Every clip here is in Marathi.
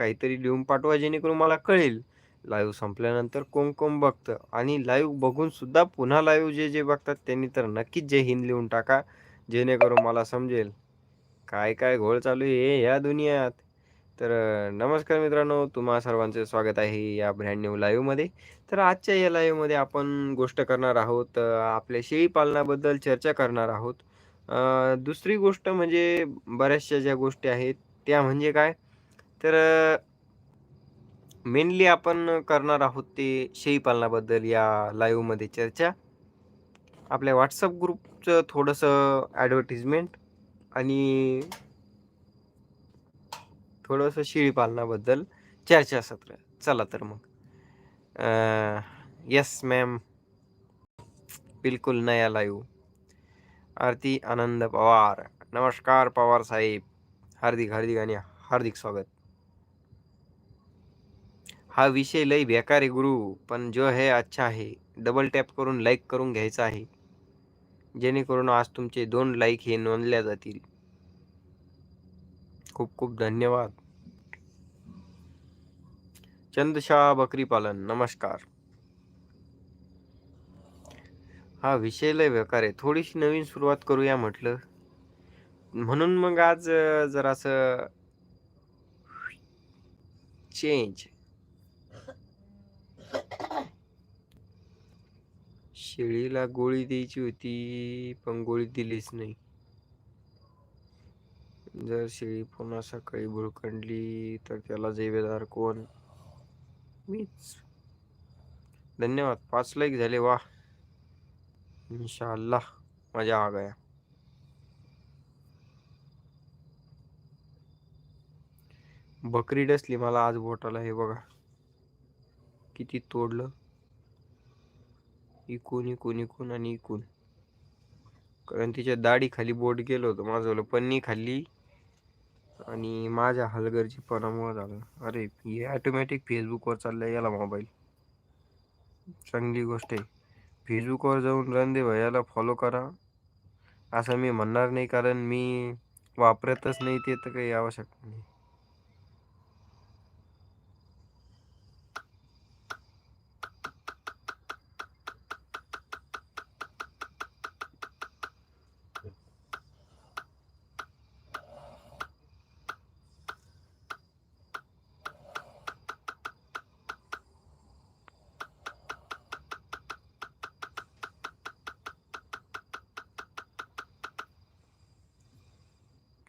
काहीतरी लिहून पाठवा जेणेकरून मला कळेल. लाईव्ह संपल्यानंतर कोण कोण बघतं? आणि लाईव्ह बघून सुद्धा पुन्हा लाईव्ह जे जे बघतात त्यांनी तर नक्कीच जय हिंद लिहून टाका जेणेकरून मला समजेल. काय काय घोळ चालू आहे ह्या दुनियात. तर नमस्कार मित्रांनो तुम्हा सर्वांचे स्वागत आहे या ब्रँड न्यू लाईव्हमध्ये तर आजच्या या लाईव्हमध्ये आपण गोष्ट करणार आहोत आपल्या शेळी पालनाबद्दल चर्चा करणार आहोत. दुसरी गोष्ट म्हणजे बऱ्याचशा ज्या गोष्टी आहेत त्या म्हणजे काय? तर मेनली आपण करणार आहोत ते शेळी पालनाबद्दल या लाईव्हमध्ये चर्चा. आपल्या व्हॉट्सअप ग्रुपचं थोडंसं ॲडव्हर्टिजमेंट आणि थोडंसं शेळी पालनाबद्दल चर्चासत्र. चला तर मग. यस मॅम बिलकुल नया लाईव्ह आरती आनंद पवार. नमस्कार पवार साहेब. हार्दिक हार्दिक आणि हार्दिक स्वागत. हा विषय लई बेकार आहे गुरु पण जो है अच्छा आहे. डबल टॅप करून लाईक करून घ्यायचा आहे. जेणेकरून आज तुमचे दोन लाईक हे नोंदल्या जातील. खूप खूप धन्यवाद. चंदशाह बकरी पालन नमस्कार. हा विषय लय बेकार आहे. थोडीशी नवीन सुरुवात करूया म्हटलं. म्हणून मग आज जरासं चेंज शेळीला गोळी द्यायची होती पण गोळी दिलीच नाही. जर शेळी पुन्हा सकाळी भुळकंडली तर त्याला जैवेदार कोण? मीच. धन्यवाद. पाच लाईक झाले वा. इन्शाल्ला मजा आ गया बकरी डसली मला आज बोटाला हे बघा. किती तोडलं. इकून इकून इकून आणि इकून. कारण तिच्या दाढी खाली बोट गेलो होतं. माझं पन्नी खाल्ली आणि माझ्या हलगर्जीपणामुळे झालं. अरे हे ॲटोमॅटिक फेसबुकवर चाललंय याला मोबाईल चांगली गोष्ट आहे. फेसबुकवर जाऊन रणदे भैयाला फॉलो करा. असं मी म्हणणार नाही कारण मी वापरतच नाही ते तर काही आवश्यक नाही.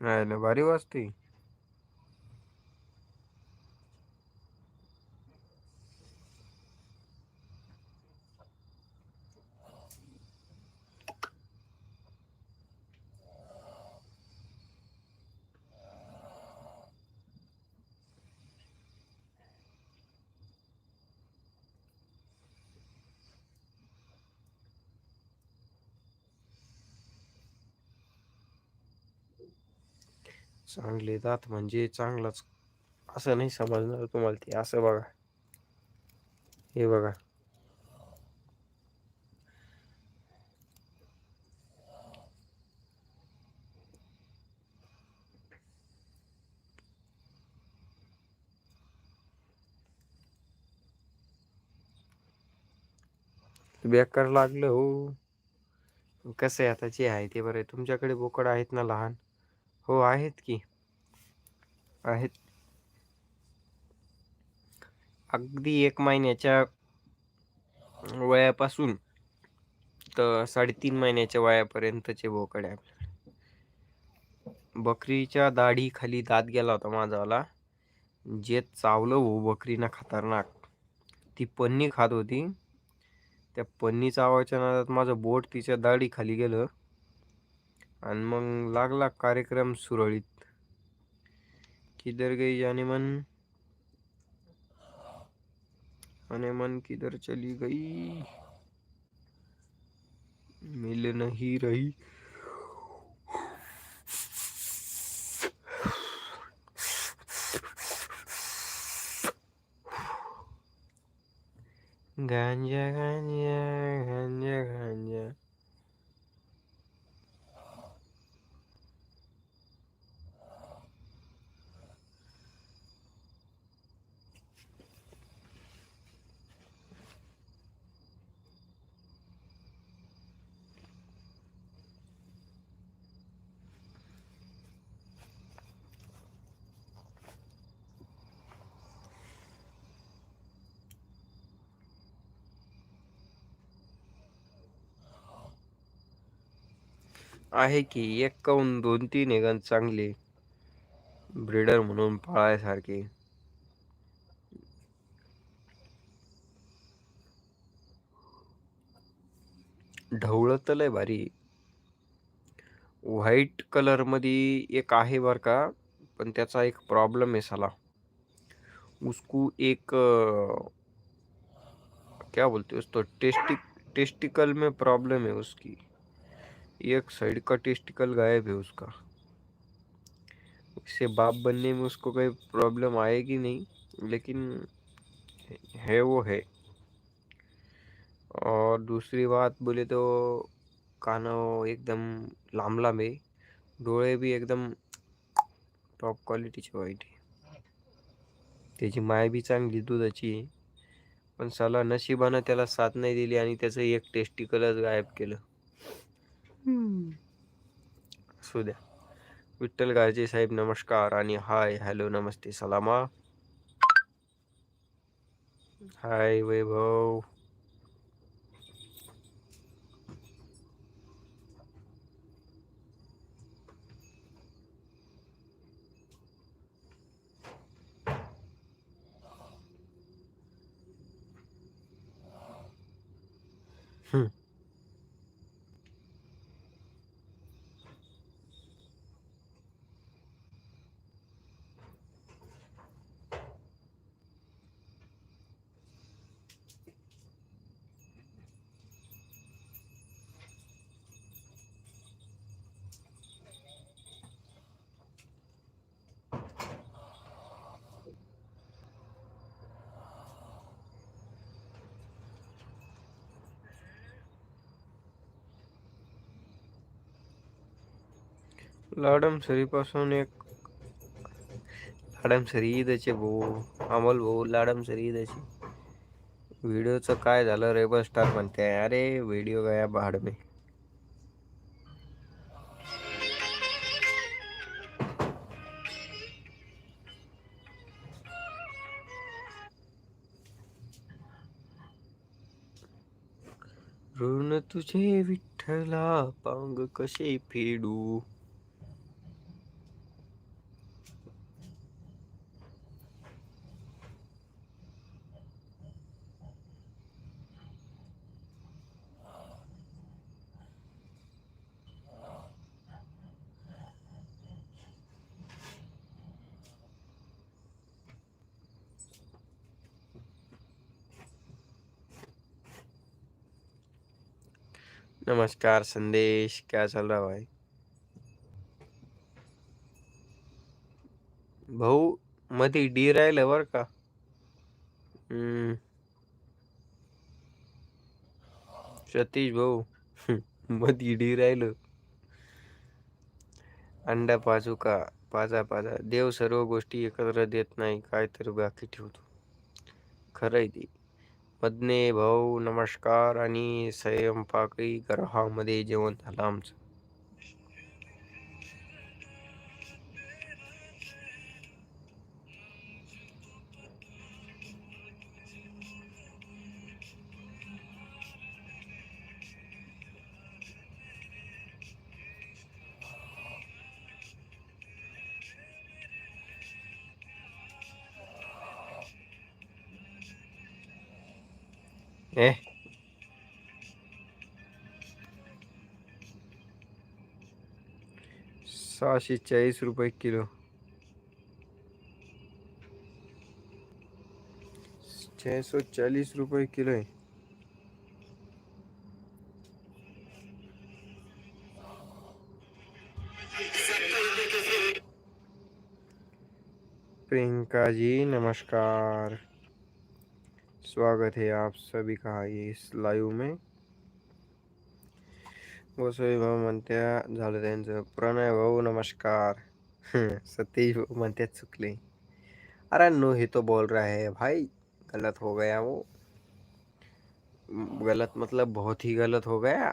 नाही भारी वाजते चांगले दात म्हणजे चांगलाच. असं नाही समजणार तुम्हाला ते असं बघा. हे बघा. बेकार लागलं हो. कसं आहे आता जे आहे ते बरं तुमच्याकडे बोकड आहेत ना लहान? हो आहेत की. आहेत. अगदी एक महिन्याच्या वयापासून तर साडेतीन महिन्याच्या वयापर्यंतचे बोकडे आपल्याकडे बकरीच्या दाढी खाली दात गेला होता माझावाला. जे चावलं हो बकरीना खतरनाक. ती पन्नी खात होती. त्या पन्नी चावायच्या नादात माझं बोट तिच्या दाढी खाली गेलं. आणि मग लागला कार्यक्रम सुरळीत किधर गई जाने मन? अने मन किधर चली गई? मिल नहीं रही। गांजा गांजा गांजा गांजा आहे की एक काऊन दोन तीन एक चांगले ब्रीडर म्हणून पाळायसारखे. ढवळं तर लय भारी. व्हाईट कलरमध्ये एक आहे बर का पण त्याचा एक प्रॉब्लेम आहे साला. उसको एक क्या बोलते उस उसको टेस्टिक टेस्टिकल में प्रॉब्लम है उसकी. एक साइड का टेस्टिकल गायब है उसका। इससे बाप बनने में उसको कोई प्रॉब्लम आएगी नहीं लेकिन है वो है। और दूसरी बात बोले तो कानं एकदम लांब लांब आहे डोळे बी एकदम टॉप क्वालिटीचे वाईट आहे त्याची माय बी चांगली दुधाची आहे पण साला नशिबानं त्याला साथ नाही दिली आणि त्याचं एक टेस्टिकलच गायब केलं. असू द्या विठ्ठल गारजे साहेब नमस्कार आणि हाय हॅलो नमस्ते सलामा. हाय वैभव. हम्म. लाडम सरीपासून एक लाडम सरी ईदचे भाऊ अमोल भाऊ लाडम सरी ईदचे व्हिडिओचं काय झालं रेबल स्टार म्हणते अरे व्हिडिओ गया भाड में. ऋण तुझे विठ्ठला पांग कसे फेडू? नमस्कार संदेश क्या चल रहा भाई? भाऊ मध्ये डी राहिलं बर का? हम्म. सतीश भाऊ मध्ये डी राहिलं. अंडा पाजू का? पाजा पाजा. देव सर्व गोष्टी एकत्र देत नाही काय तर बाकी ठेवतो. खरंय ते. मदने भाऊ नमस्कार आणि स्वयंपाकी ग्रहामध्ये जेवण झालं आमचं. ए। सहाशे चाळीस रुपये किलो. छः सौ चालीस रुपये किलो आहे. प्रियंका जी नमस्कार. स्वागत है आप सभी का इस लाईव्ह में। गोसाई भाऊ म्हणत्या झालं प्रणय भाऊ नमस्कार। सतीश भाऊ म्हणत्या चुकले अरे नो ही तो बोल रहा है भाई, गलत हो गया वो। गलत मतलब बहुत ही गलत हो गया।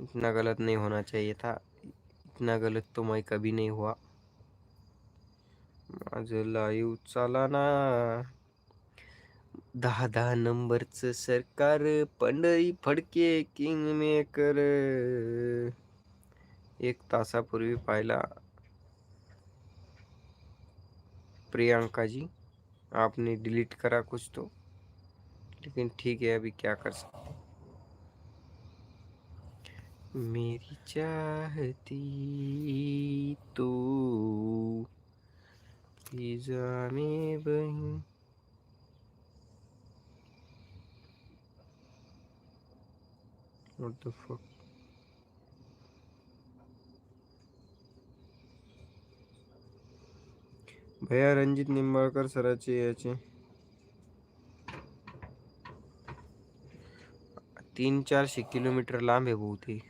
इतना गलत नहीं होना चाहिए था, इतना गलत तो मैं कभी नहीं हुआ। माझं लाईव्ह चाला ना दहा दहा नंबरचं सरकार पंढरी फडके किंग मेकर. एक तासापूर्वी पाहिला. प्रियंका जी आपने डिलीट करा कुछ तो. लेकिन ठीक है अभी क्या कर सकते मेरी चाहती तो जाने बही। What the fuck? भैया रणजित निंबाळकर सराचे याचे. तीन चारशे किलोमीटर लांब आहे भाऊ ते.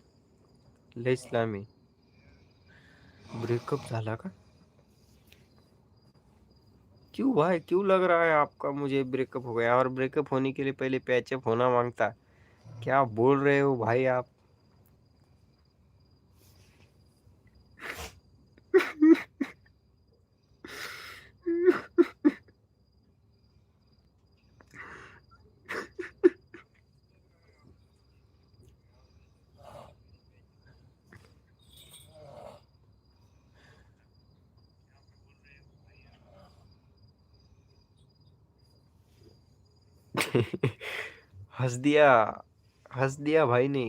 लयच लांब आहे. ब्रेकअप झाला का? क्यों भाई, क्यों लग रहा है आपका मुझे ब्रेकअप हो गया? और ब्रेकअप होने के लिए पहले पैचअप होना माँगता. क्या बोल रहे हो भाई आप? हंस दिया। हंस दिया भाई ने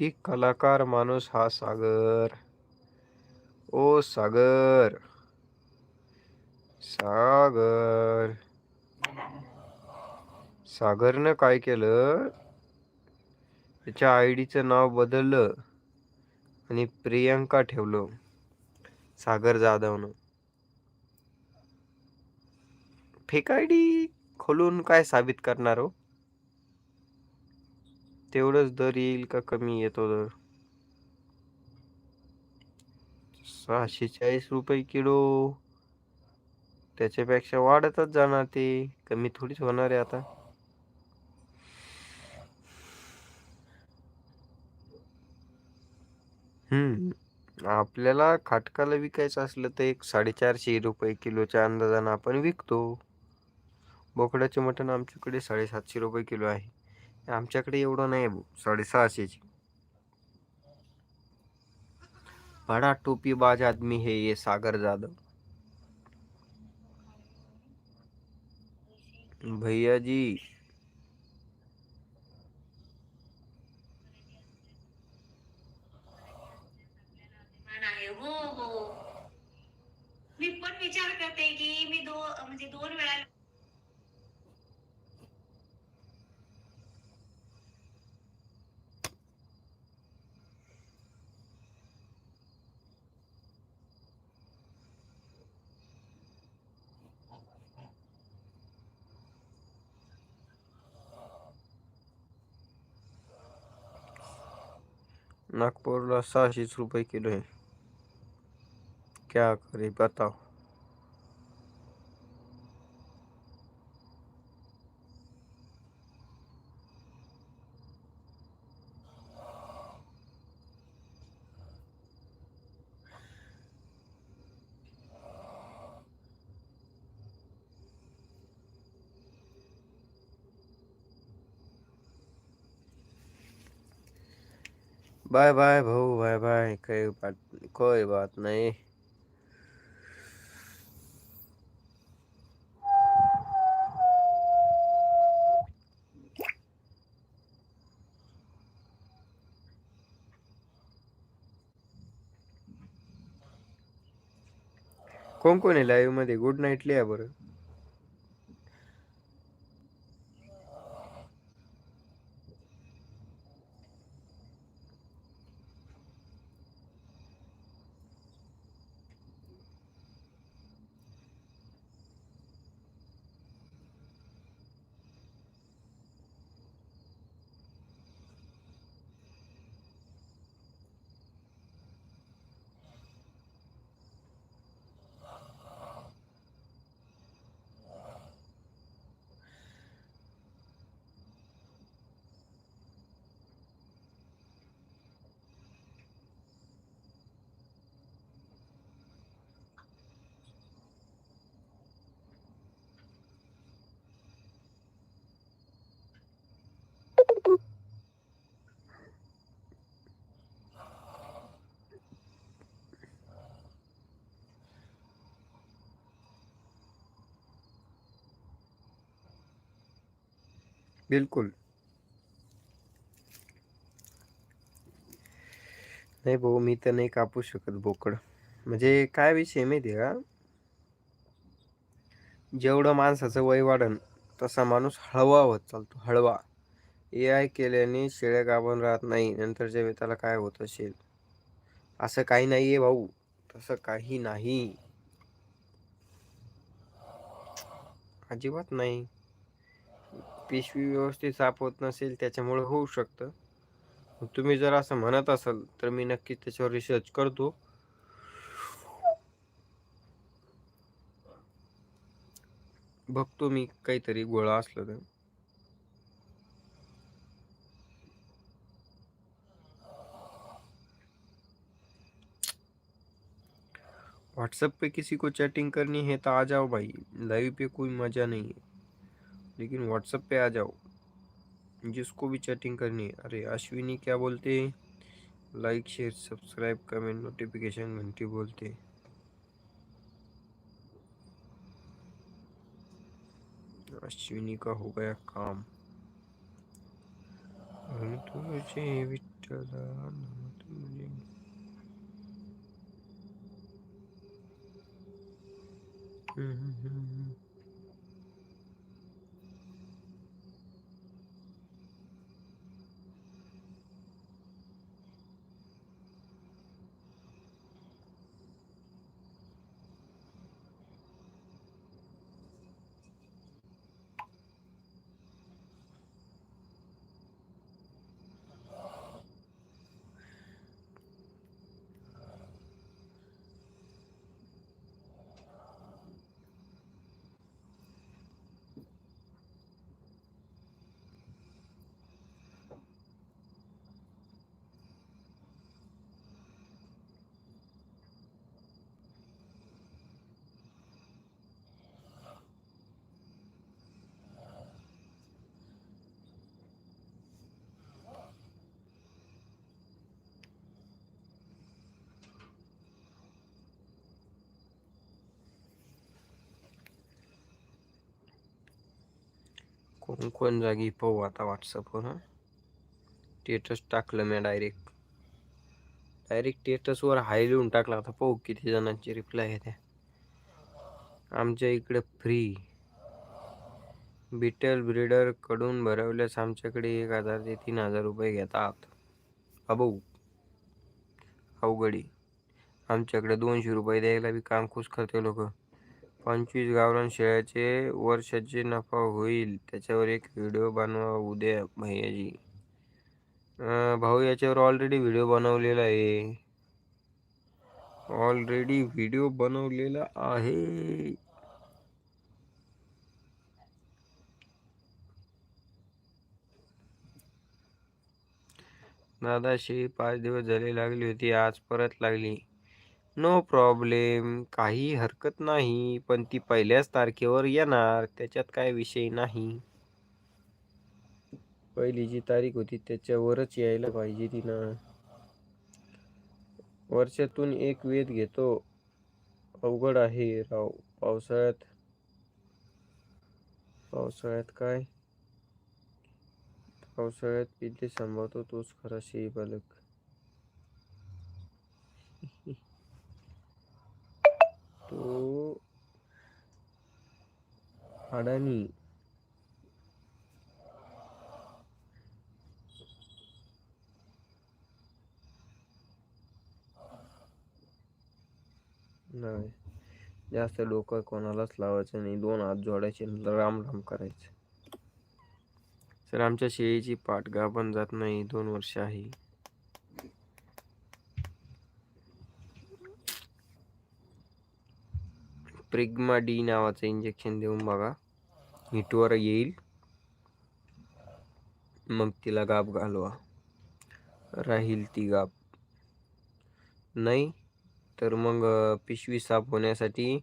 किती कलाकार माणूस हा सागर. ओ सागर. सागर. सागरनं काय केलं? त्याच्या आय डीचं नाव बदललं आणि प्रियंका ठेवलं. सागर जाधवनं. फेक आयडी खोलून काय साबित करणार हो? तेवढंच दर येईल का कमी येतो दर? सहाशे चाळीस रुपये किलो. त्याच्यापेक्षा वाढतच जाणार ते. कमी थोडीच होणार आहे आता. हम्म. आपल्याला खाटकाला विकायचं असलं तर एक साडेचारशे रुपये किलोच्या अंदाजानं आपण विकतो. बोकडाचे मटण आमच्याकडे साडेसातशे रुपये किलो आहे. आमच्याकडे नाही भाऊ साडेसहाशेची बड़ा टोपीबाज आदमी है, ये सागर जादव भैया जी विचार करते की मी दो दोन वेळा नागपूरला सहाशेच रुपये किलो आहे. क्या करे बताओ. बाय बाय भाऊ बाय बाय. कोई बात कोई बात नहीं. कोण कोण आहे लाईव्हमध्ये? गुड नाईट लिहा बरं. बिलकुल. नाही भाऊ मी तर नाही कापू शकत बोकड. म्हणजे काय विषय माहिती आहे का? जेवढं माणसाचं वय वाढन तसा माणूस हळवा होत चालतो हळवा. ए आय केल्याने शेळ्या गाभण राहत नाही नंतरच्या वेताला काय होत असेल? असं काही नाही आहे भाऊ तसं काही नाही. अजिबात नाही. पिशवी व्यवस्थित साफ होत नसेल त्याच्यामुळे होऊ शकतं. तुम्ही जर असं म्हणत असाल तर मी नक्कीच त्याच्यावर रिसर्च करतो. बघतो मी काहीतरी गोळा असलं तर. व्हाट्सएप पे किसी को चैटिंग करनी है तो आ जाओ भाई लाइव पे कोई मज़ा नहीं है लेकिन व्हाट्सएप पे आ जाओ। जिसको भी चैटिंग करनी है। अरे अश्विनी क्या बोलते हैं? Like share subscribe comment notification घंटी बोलते हैं। अश्विनी का हो गया काम। विठ्ठला तुझे हम्म, हम्म, हम्म, कोण कोण जागी पाहू आता व्हॉट्सअपवर हां? स्टेटस टाकलं मी डायरेक्ट डायरेक्ट स्टेटसवर हाय लिहून टाकला आता पाहू किती जणांची रिप्लाय येते. आमच्या इकडे फ्री बिटल ब्रिडरकडून भरवल्यास आमच्याकडे एक हजार ते तीन हजार रुपये घेतात. अभाऊ अवघडी. आमच्याकडे दोनशे रुपये द्यायला बी काम खुश करते लोक. पंचवीस गावरान शेळ्याचे वर्षाचे नफा होईल. त्याच्यावर एक व्हिडिओ बनवा उद्या भैयाजी. भाऊ याच्यावर ऑलरेडी व्हिडिओ बनवलेला आहे. ऑलरेडी व्हिडिओ बनवलेला आहे. दादा शेळी पाच दिवस झाले लागली होती आज परत लागली. नो प्रॉब्लेम काही हरकत नाही पण ती पहिल्याच तारखेवर येणार त्याच्यात काय विषय नाही. पहिली जी तारीख होती त्याच्यावरच यायला पाहिजे तिनं. वर्षातून एक वेध घेतो. अवघड आहे राव. पावसाळ्यात पावसाळ्यात काय? पावसाळ्यात पिल्ले सांभाळतो तोच खरा शेई पालक. तो अडाणी. नाही. जास्त डोकं कोणालाच लावायचं नाही. दोन हात जोडायचे राम राम करायचं. सर आमच्या शेळीची पाठ गाभण जात नाही. दोन वर्ष आहे. प्रिग्मा डी नावाचं इंजेक्शन देऊन बघा. हिटवर येईल. मग तिला गाप घालवा. राहील ती गाप नाही तर मग पिशवी साफ होण्यासाठी